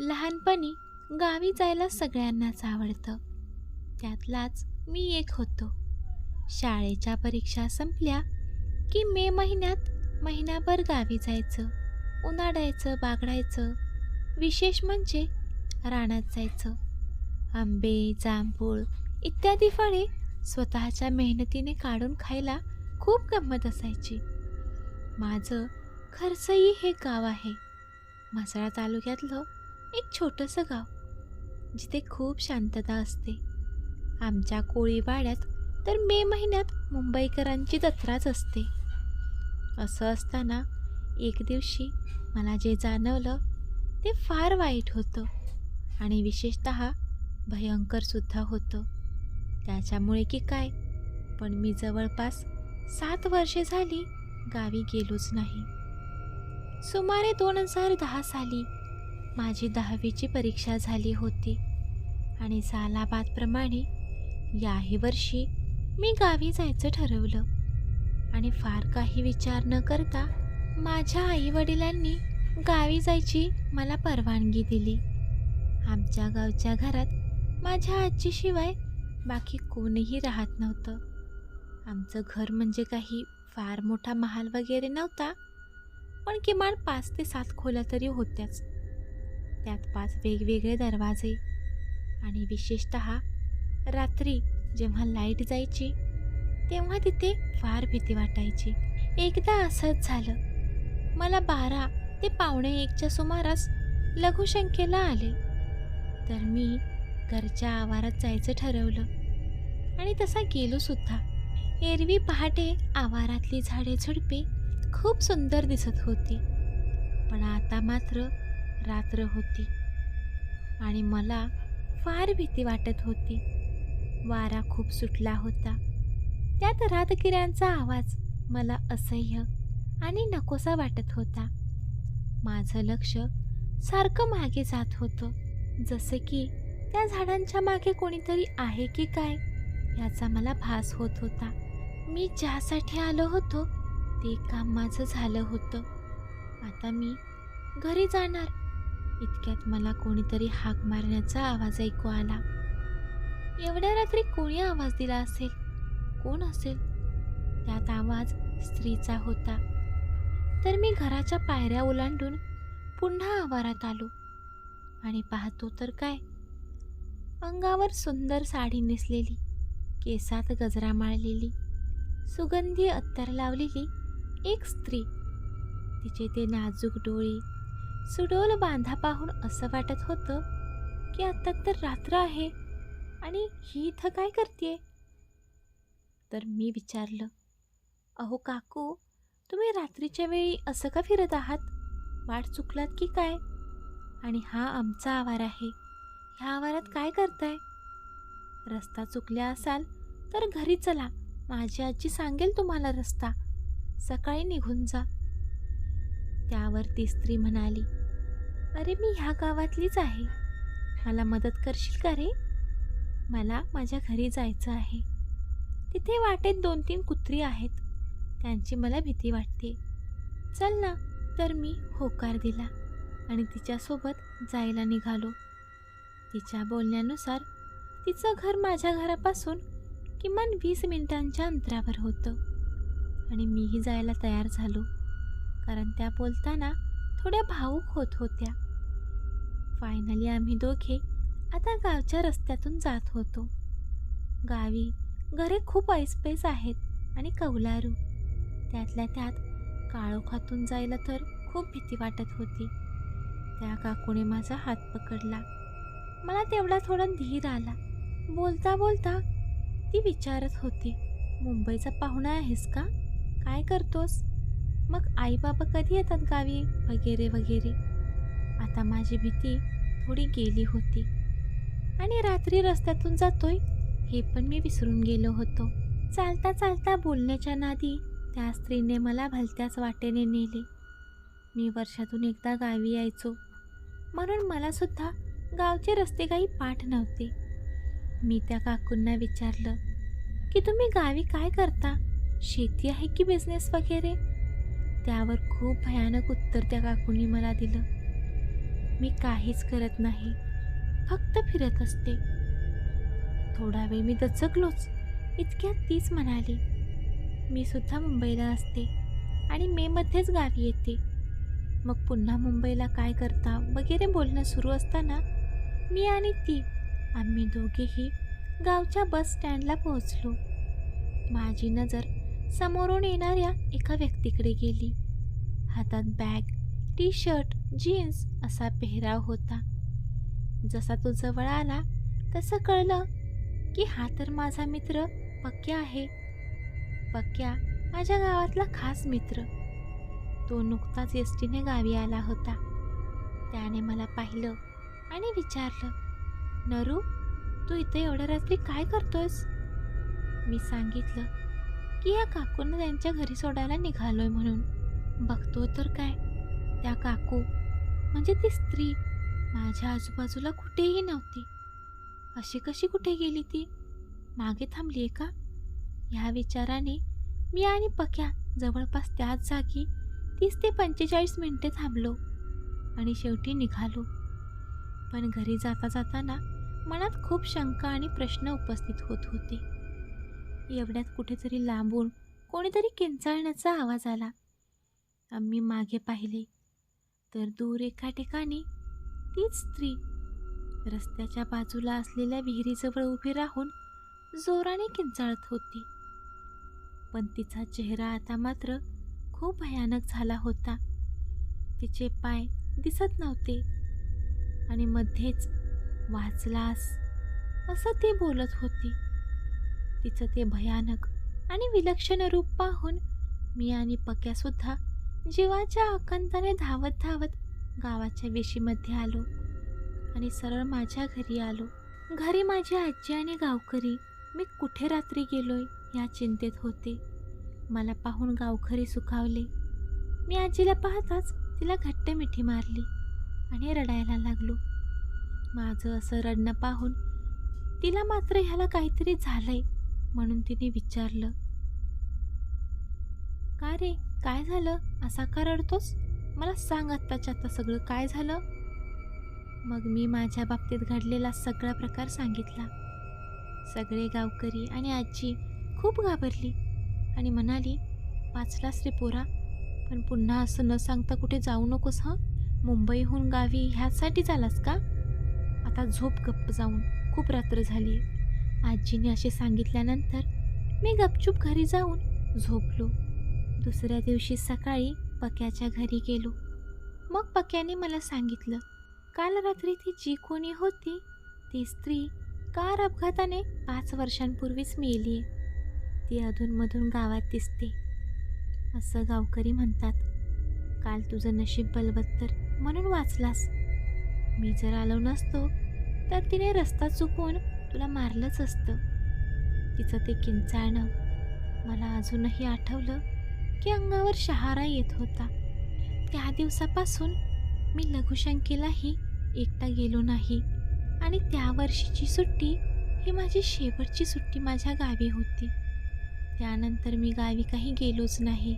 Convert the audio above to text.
लहानपणी गावी जायला सगळ्यांनाच आवडतं. त्यातलाच मी एक होतो. शाळेच्या परीक्षा संपल्या की मे महिन्यात महिनाभर गावी जायचं उन्हाळायचं बागडायचं. विशेष म्हणजे रानात जायचं. आंबे जांभूळ इत्यादी फळे स्वतःच्या मेहनतीने काढून खायला खूप गंमत असायची. माझं खरसई हे गाव आहे. म्हसळा तालुक्यातलं एक छोटंसं गाव जिथे खूप शांतता असते. आमच्या कोळीवाड्यात तर मे महिन्यात मुंबईकरांची जत्राच असते. असं असताना एक दिवशी मला जे जाणवलं ते फार वाईट होतं आणि विशेषत भयंकरसुद्धा होतं. त्याच्यामुळे की काय? पण मी जवळपास सात वर्षे झाली गावी गेलोच नाही. सुमारे दोन हजार दहा साली माझी दहावीची परीक्षा झाली होती आणि सालाबादप्रमाणे याही वर्षी मी गावी जायचं ठरवलं. आणि फार काही विचार न करता माझ्या आईवडिलांनी गावी जायची मला परवानगी दिली. आमच्या गावच्या घरात माझ्या आजीशिवाय बाकी कोणीही राहत नव्हतं. आमचं घर म्हणजे काही फार मोठा महाल वगैरे नव्हता पण किमान पाच ते सात खोल्या तरी होत्याच. त्यात पाच वेगवेगळे दरवाजे आणि विशेषत रात्री जेव्हा लाइट जायची तेव्हा तिथे फार भीती वाटायची. एकदा असंच झालं. मला बारा ते पावणे एकच्या सुमारास लघुशंकेला आले. तर मी घरच्या आवारात जायचं ठरवलं. आणि तसा गेलो सुद्धा. एरवी पहाटे आवारातली झाडे झुडपे खूप सुंदर दिसत होती. पण आता मात्र रात्र होती आणि मला फार भीती वाटत होती. वारा खूप सुटला होता. त्यात रातकिऱ्यांचा आवाज मला असह्य आणि नकोसा वाटत होता. माझं लक्ष सारखं मागे जात होतं. जसं की त्या झाडांच्या मागे कोणीतरी आहे की काय याचा मला भास होत होता. मी ज्यासाठी आलो होतो ते काम माझं झालं होतं. आता मी घरी जाणार. इतक्यात मला कोणीतरी हाक मारण्याचा आवाज ऐकू आला. एवढ्या रात्री कोणी आवाज दिला असेल? कोण असेल? त्यात आवाज स्त्रीचा होता. तर मी घराच्या पायऱ्या ओलांडून पुन्हा आवारात आलो आणि पाहतो तर काय? अंगावर सुंदर साडी नेसलेली केसात गजरा माळलेली सुगंधी अत्तर लावलेली एक स्त्री. तिचे ते नाजूक डोळे सुडोल बांधा पाहून असं वाटत होतं की आता तर रात्र आहे आणि ही इथं काय करते तर मी विचारलं अहो काकू तुम्ही रात्रीच्या वेळी असं का फिरत आहात? वाट चुकलात की काय? आणि हा आमचा आवार आहे. ह्या आवारात काय करताय? रस्ता चुकल्या असाल तर घरी चला. माझी आजी सांगेल तुम्हाला रस्ता. सकाळी निघून जा. त्यावर ती स्त्री म्हणाली अरे मी ह्या गावातलीच आहे. मला मदत करशील का रे? मला माझ्या घरी जायचं आहे. तिथे वाटेत दोन तीन कुत्री आहेत. त्यांची मला भीती वाटते. चल ना तर मी होकार दिला आणि तिच्यासोबत जायला निघालो. तिच्या बोलण्यानुसार तिचं घर माझ्या घरापासून किमान वीस मिनिटांच्या अंतरावर होतं. आणि मीही जायला तयार झालो. कारण त्या बोलताना थोड्या भावूक होत होत्या. फायनली आम्ही दोघे आता गावच्या रस्त्यातून जात होतो. गावी घरे खूप ऐसपैस आहेत आणि कौलारू. त्यातल्या त्यात काळोखातून जायला तर खूप भीती वाटत होती. त्या काकूने माझा हात पकडला. मला तेवढा थोडा धीर आला. बोलता बोलता ती विचारत होती मुंबईचा पाहुणा आहेस का? काय करतोस? मग आई बाबा कधी येतात गावी? वगैरे वगैरे. आता माझी भीती थोडी गेली होती. आणि रात्री रस्त्यातून जातोय हे पण मी विसरून गेलो होतो. चालता चालता बोलण्याच्या नादी त्या स्त्रीने मला भलत्याच वाटेने नेले. मी वर्षातून एकदा गावी यायचो. म्हणून मलासुद्धा गावचे रस्ते काही पाठ नव्हते. मी त्या काकूंना विचारलं की तुम्ही गावी काय करता? शेती आहे की बिझनेस वगैरे? त्यावर खूप भयानक उत्तर त्या काकूंनी मला दिलं. मी काहीच करत नाही. फक्त फिरत असते. थोडा वेळ मी दचकलोच. इतक्यात तीच म्हणाली मी सुद्धा मुंबईला असते आणि मेमध्येच गावी येते. मग पुन्हा मुंबईला काय करता वगैरे बोलणं सुरू असताना मी आणि ती आम्ही दोघेही गावच्या बस स्टँडला पोहोचलो. माझी नजर समोरून येणाऱ्या एका व्यक्तीकडे गेली. हातात बॅग टी शर्ट जीन्स असा पेहराव होता. जसा तो जवळ आला तसं कळलं की हा तर माझा मित्र पक्या आहे. पक्या माझ्या गावातला खास मित्र. तो नुकताच एस टीने गावी आला होता. त्याने मला पाहिलं आणि विचारलं नरू तू इथे एवढ्या रात्री काय करतोयस? मी सांगितलं की या काकूंना त्यांच्या घरी सोडायला निघालोय म्हणून. बघतो तर काय त्या काकू म्हणजे ती स्त्री माझ्या आजूबाजूला कुठेही नव्हती. अशी कशी कुठे गेली ती? मागे थांबली आहे का? ह्या विचाराने मी आणि पक्या जवळपास त्याच जागी तीस ते पंचेचाळीस मिनटे थांबलो आणि शेवटी निघालो. पण घरी जाता जाताना मनात खूप शंका आणि प्रश्न उपस्थित होत होते. एवढ्यात कुठेतरी लांबून कोणीतरी किंचाळण्याचा आवाज आला. आम्ही मागे पाहिले. तर दूर एका ठिकाणी तीच स्त्री रस्त्याच्या बाजूला असलेल्या विहिरीजवळ उभी राहून जोराने किंचाळत होती. पण तिचा चेहरा आता मात्र खूप भयानक झाला होता. तिचे पाय दिसत नव्हते आणि मध्येच वाचलास असं ती बोलत होती. तिचं ते भयानक आणि विलक्षण रूप पाहून मी आणि पक्यासुद्धा जीवाच्या आकांताने धावत धावत गावाच्या वेशीमध्ये आलो आणि सरळ माझ्या घरी आलो. घरी माझी आजी आणि गावकरी मी कुठे रात्री गेलोय या चिंतेत होते. मला पाहून गावकरी सुखावले. मी आजीला पाहताच तिला घट्ट मिठी मारली आणि रडायला लागलो. माझं असं रडणं पाहून तिला मात्र ह्याला काहीतरी झालंय म्हणून तिने विचारलं का रे काय झालं? असा का रडतोस? मला सांग आत्ताच्या आत्ता सगळं काय झालं? मग मी माझ्या बाबतीत घडलेला सगळा प्रकार सांगितला. सगळे गावकरी आणि आजी खूप घाबरली आणि म्हणाली वाचलास रे पोरा पण पुन्हा असं न सांगता कुठे जाऊ नकोस हां? मुंबईहून गावी ह्यासाठी झालास का? आता झोप गप्प जाऊन खूप रात्र झाली. आजीने असे सांगितल्यानंतर मी गपचूप घरी जाऊन झोपलो. दुसऱ्या दिवशी सकाळी पक्याच्या घरी गेलो. मग पक्याने मला सांगितलं काल रात्री ती जी कोणी होती ती स्त्री कार अपघाताने पाच वर्षांपूर्वीच मेली ती अधूनमधून गावात दिसते. असं गावकरी म्हणतात. काल तुझं नशीब बलवत्तर म्हणून वाचलास. मी जर आलो नसतो तर तिने रस्ता चुकून तुला मारलंच असतं. तिचं ते किंचाळणं मला अजूनही आठवलं. की अंगावर शहारा येत होता. त्या दिवसापासून मी लघुशंकेलाही एकटा गेलो नाही आणि त्या वर्षीची सुट्टी ही माझी शेवटची सुट्टी माझ्या गावी होती. त्यानंतर मी गावी काही गेलोच नाही.